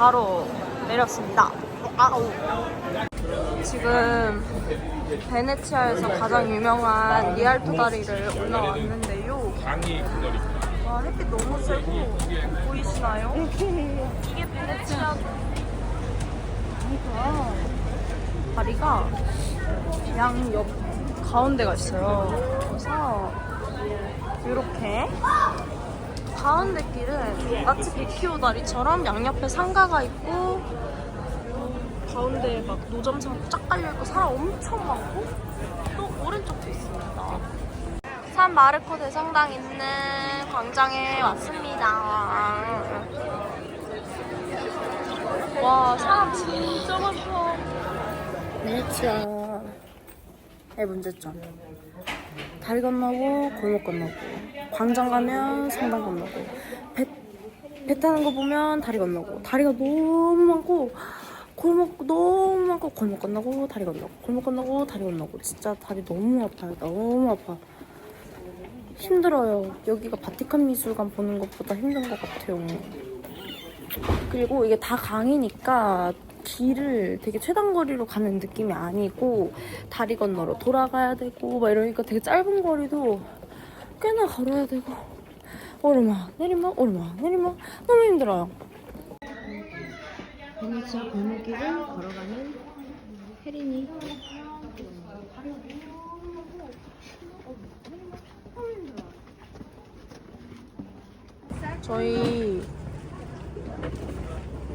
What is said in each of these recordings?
바로 내렸습니다. 아우. 지금 베네치아에서 가장 유명한 리알토 다리를 올라왔는데요. 와 햇빛 너무 세고 보이시나요? 이게 베네치아 다리가 양옆 가운데가 있어요. 그래서 이렇게 가운데 길은 마치 베키오 다리처럼 양옆에 상가가 있고 가운데에 막 노점상 쫙 깔려있고 사람 엄청 많고 또 오른쪽도 있습니다. 산 마르코 대성당 있는 광장에 왔습니다. 와 사람 진짜 많다. 베네치아의 문제점. 다리 건너고 골목 건너고 광장 가면 성당 건너고 배, 배 타는 거 보면 다리 건너고 다리가 너무 많고 골목 너무 많고 골목 건너고 다리 건너고 골목 건너고 다리 건너고. 진짜 다리 너무 아파요 너무 아파. 힘들어요. 여기가 바티칸 미술관 보는 것보다 힘든 것 같아요. 그리고 이게 다 강이니까 길을 되게 최단 거리로 가는 느낌이 아니고 다리 건너러 돌아가야 되고 막 이러니까 되게 짧은 거리도 꽤나 걸어야 되고. 오르막 내리막 오르막 내리막. 너무 힘들어요. 베네치아 골목길을 걸어가는 혜린이. 저희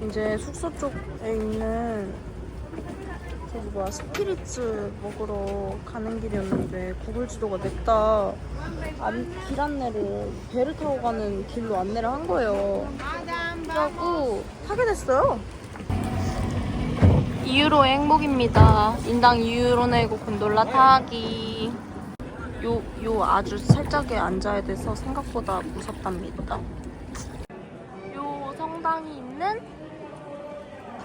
이제 숙소 쪽에 있는 저기 뭐야 스피리츠 먹으러 가는 길이었는데 구글 지도가 냈다. 안, 길 안내를 배를 타고 가는 길로 안내를 한 거예요. 그래갖고 타게 됐어요. 2유로의 행복입니다. 인당 2유로 내고 곤돌라 타기. 요, 요 아주 살짝에 앉아야 돼서 생각보다 무섭답니다. 요 성당이 있는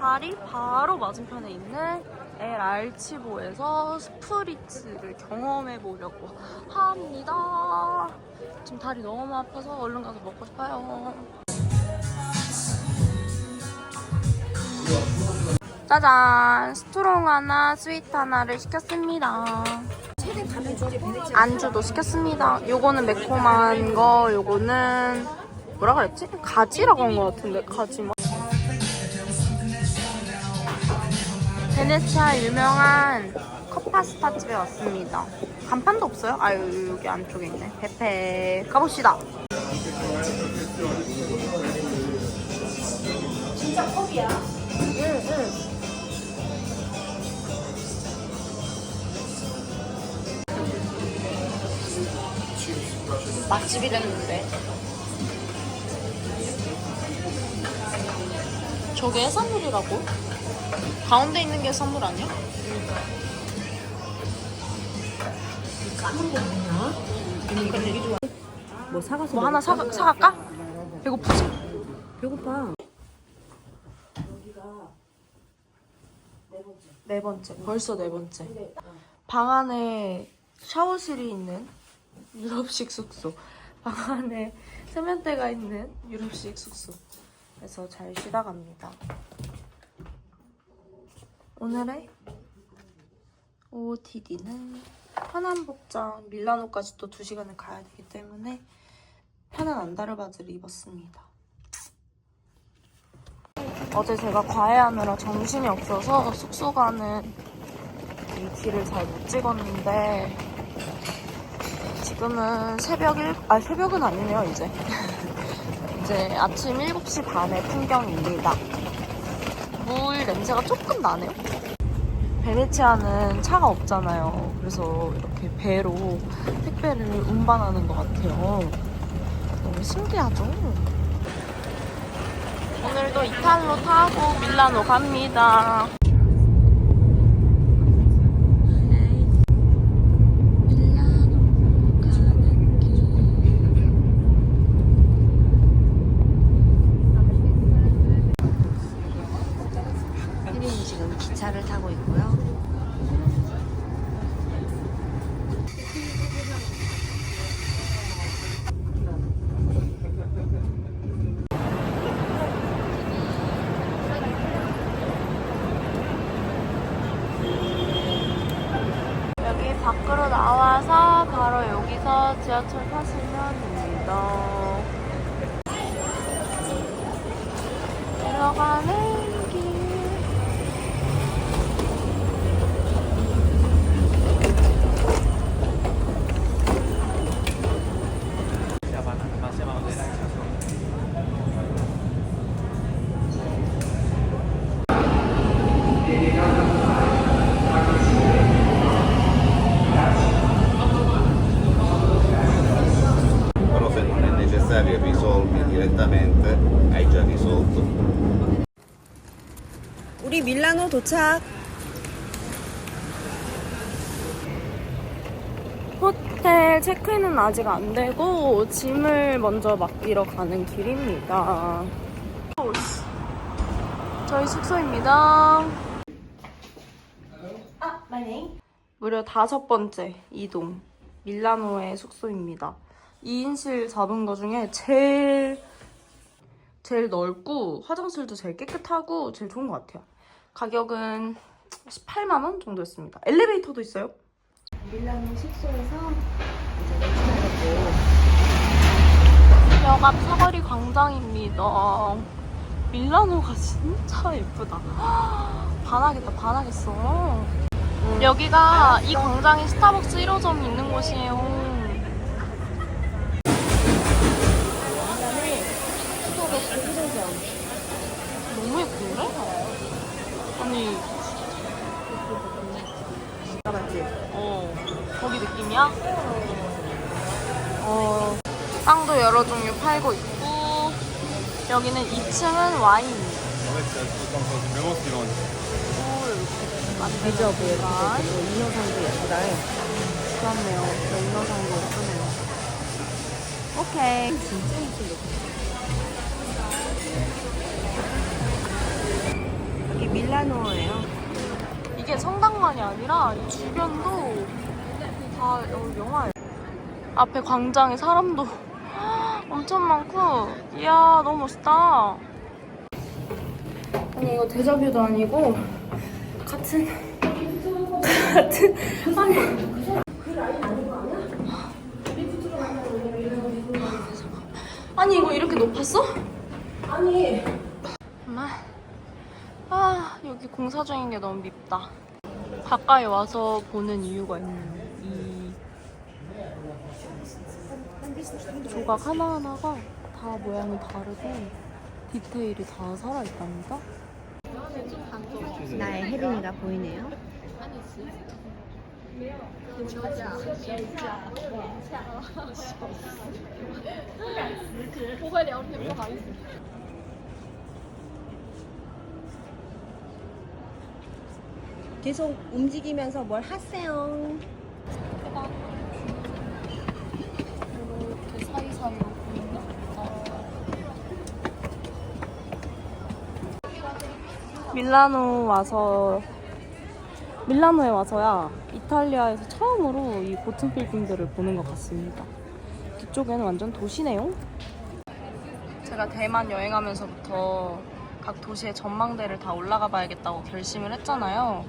다리 바로 맞은편에 있는 엘 알치보에서 스프리츠를 경험해 보려고 합니다. 지금 다리 너무 아파서 얼른 가서 먹고 싶어요. 짜잔! 스트롱 하나, 스위트 하나를 시켰습니다. 안주도 시켰습니다. 요거는 매콤한 거, 요거는 뭐라 그랬지? 가지라고 한것 같은데 가지 뭐. 베네치아 유명한 컵파스타 집에 왔습니다. 간판도 없어요? 아유 여기 안쪽에 있네. 페페 가봅시다. 진짜 컵이야? 응 응. 맛집이랬는데. 저게 해산물이라고? 가운데 있는 게 해산물 아니야? 뭐 사가서 뭐 하나 사, 사갈까? 배고프지? 배고파 네 번째. 벌써 네 번째. 방 안에 샤워실이 있는 유럽식 숙소. 방 안에 세면대가 있는 유럽식 숙소. 그래서 잘 쉬다 갑니다. 오늘의 OOTD는 편한 복장 밀라노까지 또 2시간을 가야 되기 때문에 편한 안다르바즈를 입었습니다. 어제 제가 과외하느라 정신이 없어서 숙소 가는 이 길을 잘 못 찍었는데 지금은 새벽 1, 아 새벽은 아니네요 이제. 이제 아침 7시 반의 풍경입니다. 물 냄새가 조금 나네요 베네치아는 차가 없잖아요 그래서 이렇게 배로 택배를 운반하는 것 같아요 너무 신기하죠? 오늘도 이탈로 타고 밀라노 갑니다. 혜린이 지금 기차를 타고 있고요 밖으로 나와서 바로 여기 necessario risolvi direttamente, hai già risolto. 우리 밀라노 도착. 호텔 체크인은 아직 안 되고 짐을 먼저 맡기러 가는 길입니다. 저희 숙소입니다. 아, 무려 다섯 번째 이동 밀라노의 숙소입니다. 2인실 잡은 거 중에 제일 제일 넓고 화장실도 제일 깨끗하고 제일 좋은 것 같아요. 가격은 18만 원 정도였습니다. 엘리베이터도 있어요. 밀라노 숙소에서 이제 렌트하려고 여갑 사거리 광장입니다. 밀라노가 진짜 예쁘다. 반하겠다, 반하겠어. 여기가 이 광장에 스타벅스 1호점이 있는 곳이에요. 스타벅스 휴대전. 너무 예쁜데? 아니, 가봤지? 어, 거기 느낌이야? 어, 빵도 여러 종류 팔고 있고, 여기는 2층은 와인. 뭐 예쁘고 인형상도 예쁘다. 그렇네요. 인어상도 예쁘네요. 오케이. 진짜 예쁘다. 이게 밀라노예요. 이게 성당만이 아니라 이 주변도 다 어, 영화예요. 앞에 광장에 사람도 엄청 많고, 이야 너무 멋있다. 아니 이거 데자뷰도 아니고 같은 같은 아니. 아니 이거 이렇게 높았어? 아니. 정말. 아 여기 공사 중인 게 너무 밉다. 가까이 와서 보는 이유가 있네요. 이 조각 하나하나가 다 모양이 다르고 디테일이 다 살아있답니다. 나의 혜린이가 보이네요. 계속 움직이면서 뭘 하세요. 이렇게 사이사이로 보이는 밀라노 와서 밀라노에 와서야 이탈리아에서 처음으로 이 고층 빌딩들을 보는 것 같습니다. 뒤쪽에는 완전 도시네요. 제가 대만 여행하면서부터 각 도시의 전망대를 다 올라가 봐야겠다고 결심을 했잖아요.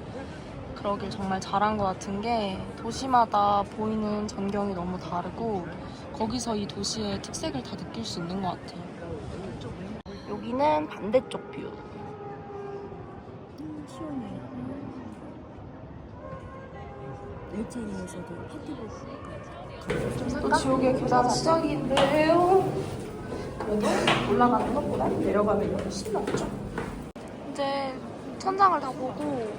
그러길 정말 잘한 것 같은 게 도시마다 보이는 전경이 너무 다르고 거기서 이 도시의 특색을 다 느낄 수 있는 것 같아요. 여기는 반대쪽 뷰. 시원해. 일체리에서도 파티복 또 지옥의 계단 시작인데요. 그래도 올라가는 것보다 내려가는 게 훨씬 낫죠. 이제 천장을 다 보고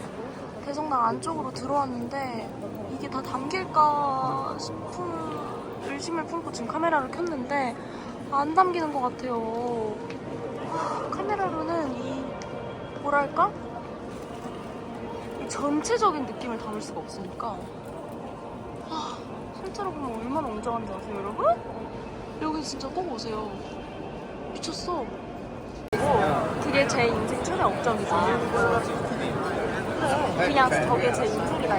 대성당 안쪽으로 들어왔는데 이게 다 담길까 싶은 의심을 품고 지금 카메라를 켰는데 안 담기는 것 같아요. 하, 카메라로는 이 뭐랄까? 이 전체적인 느낌을 담을 수가 없으니까 아, 실제로 보면 얼마나 웅장한지 아세요, 여러분? 여기 진짜 꼭 오세요. 미쳤어. 그게 제 인생 최대 업적이잖아. 그냥 저게 제 인생이다.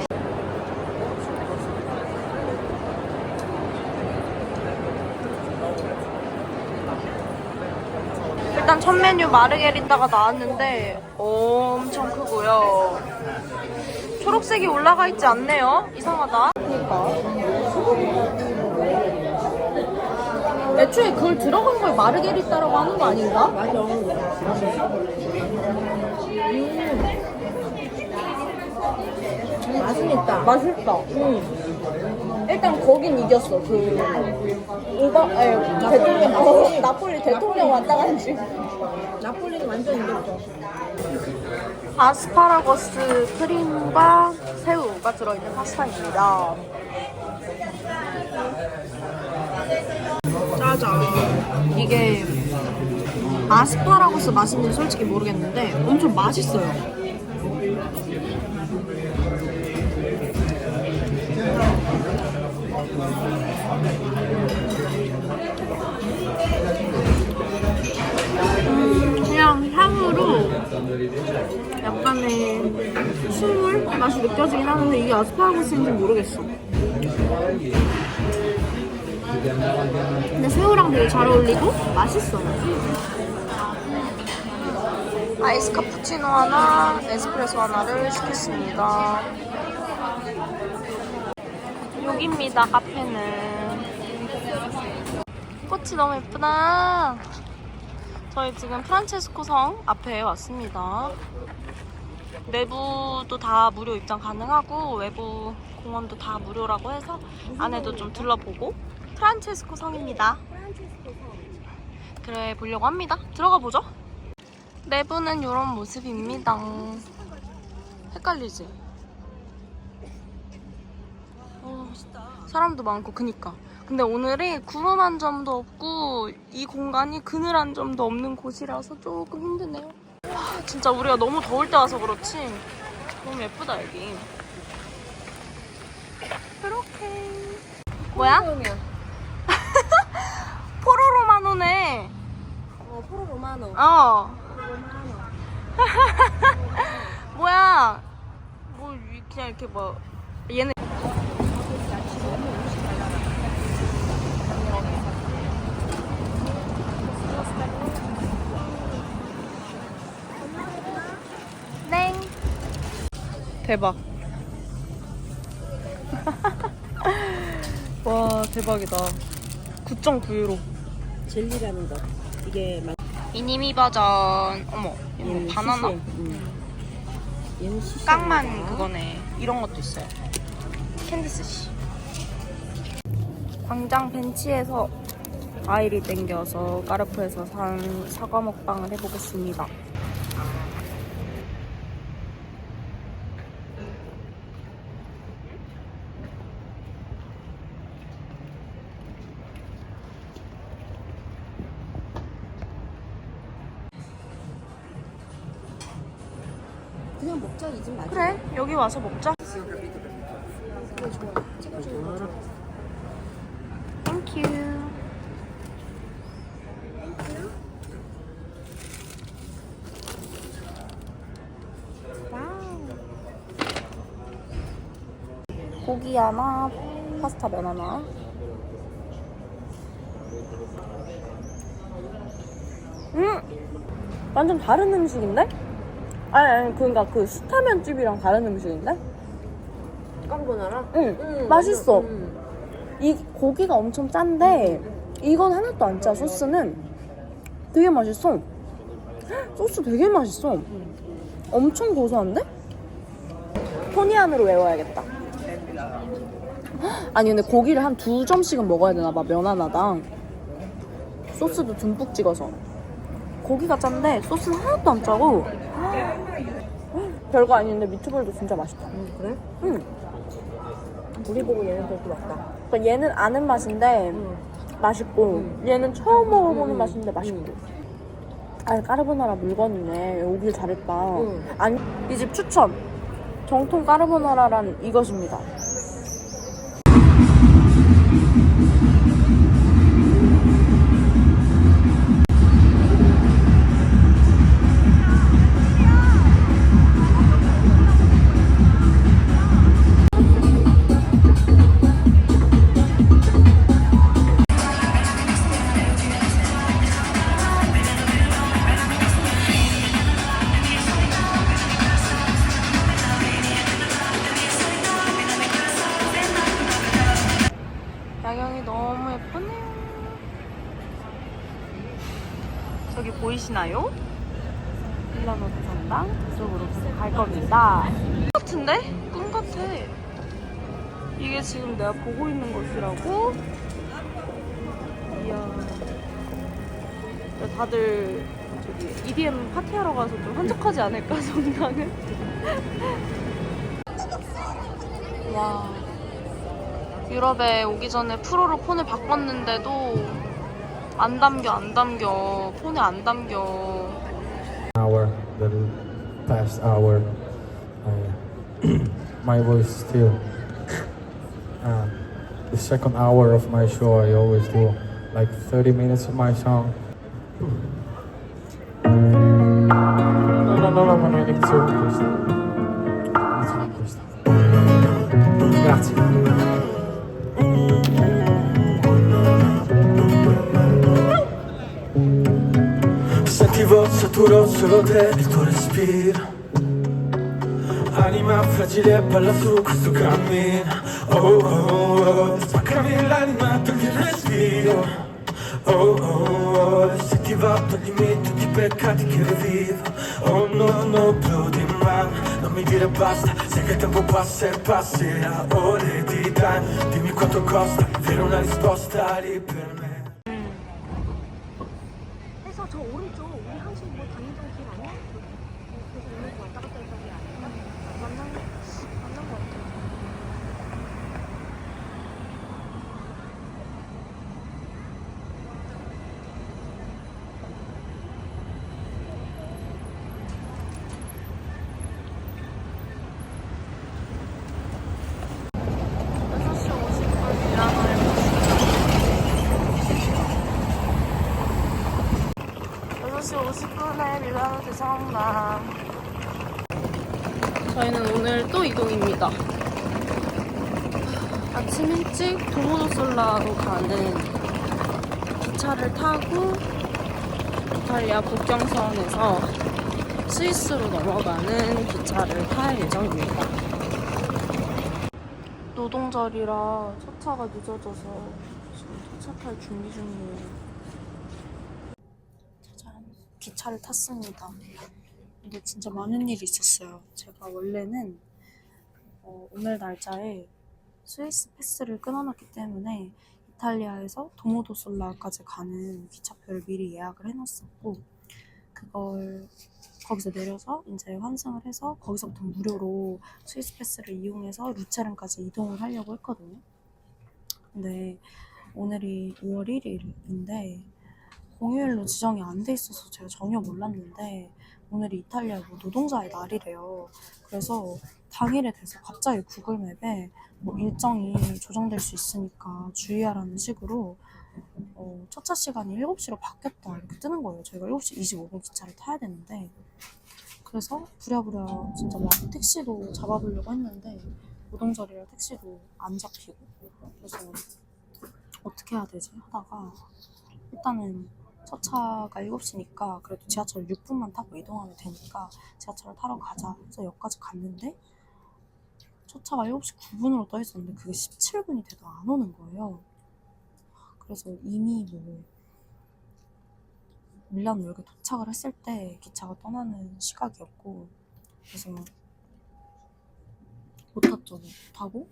일단 첫 메뉴 마르게리따가 나왔는데 엄청 크고요. 초록색이 올라가 있지 않네요. 이상하다. 맛있을까? 애초에 그걸 들어간 걸 마르게리따라고 하는 거 아닌가? 맞아. 음. 맛은 있다. 맛있다. 응. 일단 거긴 이겼어. 그 오바 아니, 대통령 어, 나폴리 대통령 왔다 간지. 나폴리는 완전 이겼어. 아스파라거스 크림과 새우가 들어있는 파스타입니다. 짜잔. 이게 아스파라거스 맛인지 솔직히 모르겠는데 엄청 맛있어요. 음, 그냥 향으로 약간의 식물 맛이 느껴지긴 하는데 이게 아스파라거스인지 모르겠어. 근데 새우랑 되게 잘 어울리고 맛있어요. 아이스 카푸치노 하나, 에스프레소 하나를 시켰습니다. 여기입니다, 카페는. 꽃이 너무 예쁘다. 저희 지금 프란체스코 성 앞에 왔습니다. 내부도 다 무료 입장 가능하고 외부 공원도 다 무료라고 해서 안에도 좀 둘러보고 프란체스코 성입니다. 그래 보려고 합니다. 들어가 보죠. 내부는 이런 모습입니다. 헷갈리지? 어, 사람도 많고 그니까. 근데 오늘이 구름 한 점도 없고 이 공간이 그늘 한 점도 없는 곳이라서 조금 힘드네요. 와, 진짜 우리가 너무 더울 때 와서 그렇지 너무 예쁘다 여기. 이렇게 뭐야? 포로로마노네. 어, 포로 로마노. 어. 뭐야? 뭐 이- 그냥 이렇게 뭐 얘네 대박. 와 대박이다. 9.9유로. 젤리라는 거. 이게 막 미니미 버전. 어머, 이거 뭐 바나나? 시시해. 음. 얘는 시시. 깡만 그거네. 이런 것도 있어요. 캔디스 씨. 광장 벤치에서 아이리 땡겨서 까르프에서 산 사과 먹방을 해보겠습니다. 여기 와서 먹자. 고기 하나, 파스타 면 하나. 음! 완전 다른 음식인데? 아니, 아니, 그니까 그 수타면 집이랑 다른 음식인데? 까르보나라? 응, 응, 맛있어. 응. 이 고기가 엄청 짠데 이건 하나도 안 짜. 소스는 되게 맛있어. 소스 되게 맛있어. 엄청 고소한데? 토니안으로 외워야겠다. 아니 근데 고기를 한 두 점씩은 먹어야 되나 봐. 면 하나당. 소스도 듬뿍 찍어서. 고기가 짠데 소스는 하나도 안 짜고 별거 아닌데 미트볼도 진짜 맛있다. 응, 그래? 응. 우리 보고 얘는 별로 없다. 그러니까 얘는 아는 맛인데 응. 맛있고 얘는 처음 먹어보는 음, 맛인데 맛있고 음. 아 까르보나라 물건이네 오길 잘했다 음. 아니 이 집 추천 정통 까르보나라란 이것입니다 지금 내가 보고 있는 곳이라고? 이야. 다들 저기 EDM 파티하러 가서 좀 한적하지 않을까 성당은? 와. 유럽에 오기 전에 프로로 폰을 바꿨는데도 안 담겨 안 담겨 폰에 안 담겨 hour, the past hour, I, my voice still. Uh, the second hour of my show, I always do like 30 minutes of my song. No, no, no, no, no, con questo. Grazie. Sentivo saturo solo te, il tuo respiro Anima fragile balla su questo cammino Oh oh oh, spaccami l'anima, togli il respiro. Oh oh oh, se ti va toglimi tutti i peccati che revivo Oh no no, bloody man, non mi dire basta Sai che il tempo passa e passerà. Ore di time Dimmi quanto costa, avere una risposta lì per me 시 50분에 밀라노 대성당 저희는 오늘 또 이동입니다. 아침 일찍 도모도솔라로 가는 기차를 타고 이탈리아 국경선에서 스위스로 넘어가는 기차를 탈 예정입니다. 노동절이라 첫차가 늦어져서 지금 첫차 탈 준비 중이에요 짜잔 기 차를 탔습니다. 근데 진짜 많은 일이 있었어요. 제가 원래는 어, 오늘 날짜에 스위스 패스를 끊어놨기 때문에 이탈리아에서 도모도솔라까지 가는 기차표를 미리 예약을 해놨었고 그걸 거기서 내려서 이제 환승을 해서 거기서부터 무료로 스위스 패스를 이용해서 루체른까지 이동을 하려고 했거든요. 근데 오늘이 5월 1일인데 공휴일로 지정이 안 돼 있어서 제가 전혀 몰랐는데 오늘이 이탈리아 뭐 노동자의 날이래요. 그래서 당일에 돼서 갑자기 구글맵에 뭐 일정이 조정될 수 있으니까 주의하라는 식으로 어, 첫차 시간이 7시로 바뀌었다 이렇게 뜨는 거예요. 저희가 7시 25분 기차를 타야 되는데 그래서 부랴부랴 진짜 막 택시도 잡아보려고 했는데 노동절이라 택시도 안 잡히고 그래서 어떻게 해야 되지 하다가 일단은 첫 차가 7시니까 그래도 지하철 6분만 타고 이동하면 되니까 지하철을 타러 가자 해서 역까지 갔는데 첫 차가 7시 9분으로 떠 있었는데 그게 17분이 돼도 안 오는 거예요. 그래서 이미 뭐 밀라노역에 도착을 했을 때 기차가 떠나는 시각이었고 그래서 못 탔죠. 못 타고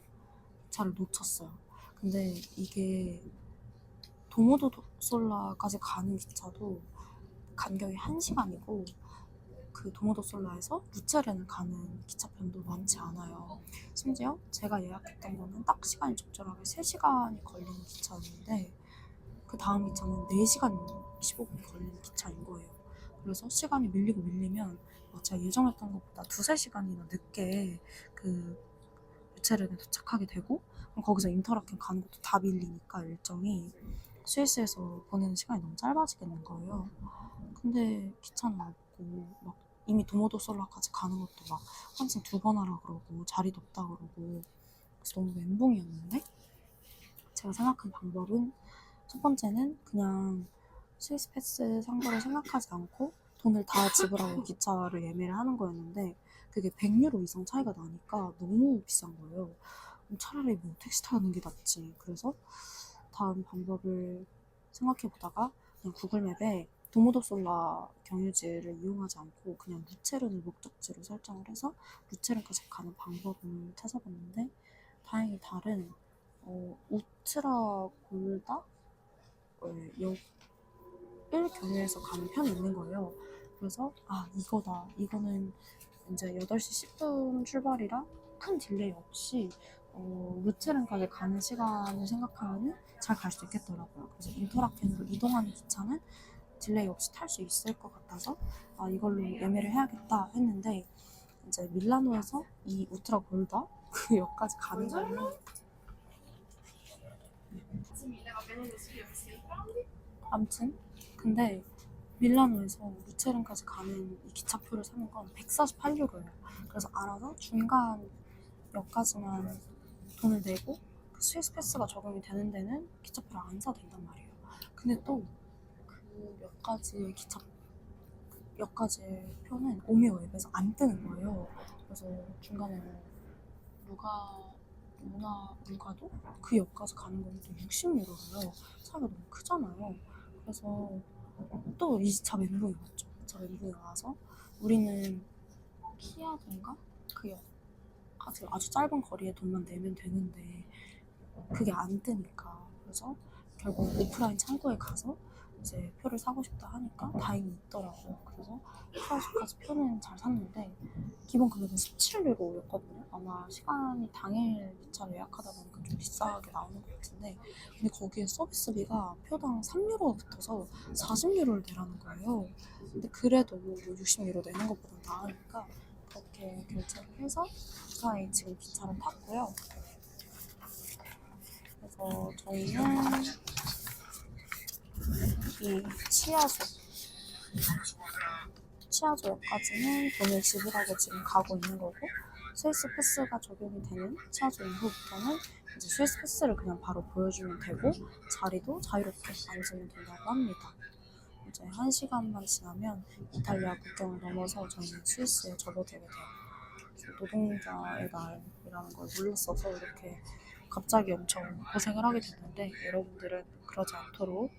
차를 놓쳤어요. 근데 이게 도모도 솔라까지 가는 기차도 간격이 1시간이고 그 도모도솔라에서 루체른을 가는 기차편도 많지 않아요. 심지어 제가 예약했던 거는 딱 시간이 적절하게 3시간이 걸리는 기차였는데 그 다음 기차는 4시간 25분 걸리는 기차인 거예요. 그래서 시간이 밀리고 밀리면 막 제가 예정했던 것보다 두세 시간이나 늦게 그 루체른에 도착하게 되고 거기서 인터라켄 가는 것도 다 밀리니까 일정이 스위스에서 보내는 시간이 너무 짧아지겠는 거예요. 근데 기차는 없고 막 이미 도모도솔라까지 가는 것도 막 환승 두 번 하라 그러고 자리도 없다 그러고 그래서 너무 멘붕이었는데 제가 생각한 방법은 첫 번째는 그냥 스위스 패스 산 거를 생각하지 않고 돈을 다 지불하고 기차를 예매를 하는 거였는데 그게 100유로 이상 차이가 나니까 너무 비싼 거예요. 차라리 뭐 택시 타는 게 낫지. 그래서 다음 방법을 생각해 보다가 그냥 구글맵에 도모도솔라 경유지를 이용하지 않고 그냥 루체른을 목적지로 설정을 해서 루체른까지 가는 방법을 찾아봤는데 다행히 다른 어, 우트라 골다 역 1 경유에서 가는 편이 있는 거예요. 그래서 아 이거다 이거는 이제 8시 10분 출발이라 큰 딜레이 없이 어, 루체른까지 가는 시간을 생각하면 잘 갈 수 있겠더라고요. 그래서 인터라켄으로 이동하는 기차는 딜레이 없이 탈 수 있을 것 같아서 아 이걸로 예매를 해야겠다 했는데 이제 밀라노에서 이 우트라 골다 그 역까지 가는 거예요. 아무튼 근데 밀라노에서 루체른까지 가는 이 기차표를 사는 건 148유로예요. 그래서 알아서 중간 역까지만 돈을 내고 그 스위스 패스가 적용이 되는 데는 기차표를 안 사도 된단 말이에요. 근데 또그 역까지 기차 역까지 표는 오미오 앱에서 안 뜨는 거예요. 그래서 중간에 누가 누나 누가도 그 역까지 가는 건또 60유로예요. 차이가 너무 크잖아요. 그래서 또 2차 멘붕이 왔죠. 2차 멘붕이 와서 우리는 키아든가 그 역 까지 아주 짧은 거리에 돈만 내면 되는데 그게 안 뜨니까 그래서 결국 오프라인 창고에 가서 이제 표를 사고 싶다 하니까 다행히 있더라고요. 그래서 프라우스까지 표는 잘 샀는데 기본 금액은 17유로였거든요. 아마 시간이 당일 기차를 예약하다 보니까 좀 비싸게 나오는 것 같은데 근데 거기에 서비스비가 표당 3유로가 붙어서 40유로를 내라는 거예요. 근데 그래도 뭐 60유로 내는 것보다 나으니까 그렇게 결제를 해서 무사히 지금 기차를 탔고요. 그래서 저희는 이 치아소 치아조역까지는 돈을 지불하고 지금 가고 있는 거고 스위스 패스가 적용이 되는 치아조 이후부터는 이제 스위스 패스를 그냥 바로 보여주면 되고 자리도 자유롭게 앉으면 된다고 합니다. 이제 한 시간만 지나면 이탈리아 국경을 넘어서 저희는 스위스에 접어들게 돼요. 노동자의 날이라는 걸 몰랐어서 이렇게 갑자기 엄청 고생을 하게 됐는데 여러분들은 그러지 않도록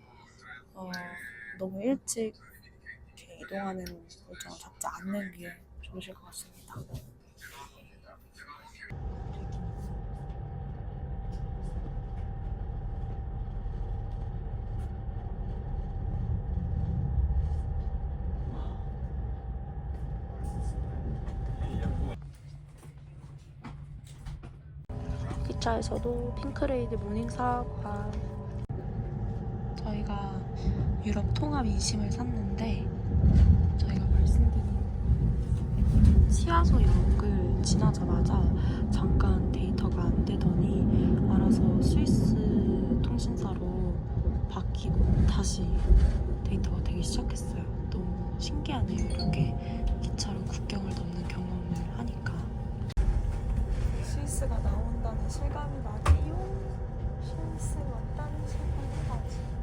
어, 너무 일찍 이동하는 일정을 잡지 않는 게 좋으실 것 같습니다. 기차에서도 핑크레이드 모닝 사과 저희가 유럽 통합 이심을 샀는데 저희가 말씀드린 시아소역을 지나자마자 잠깐 데이터가 안 되더니 알아서 스위스 통신사로 바뀌고 다시 데이터가 되기 시작했어요. 너무 신기하네요. 이렇게 기차로 국경을 넘는 경험을 하니까. 스위스가 나온다는 실감이 나지요. 스위스 왔다는 실감이 나지.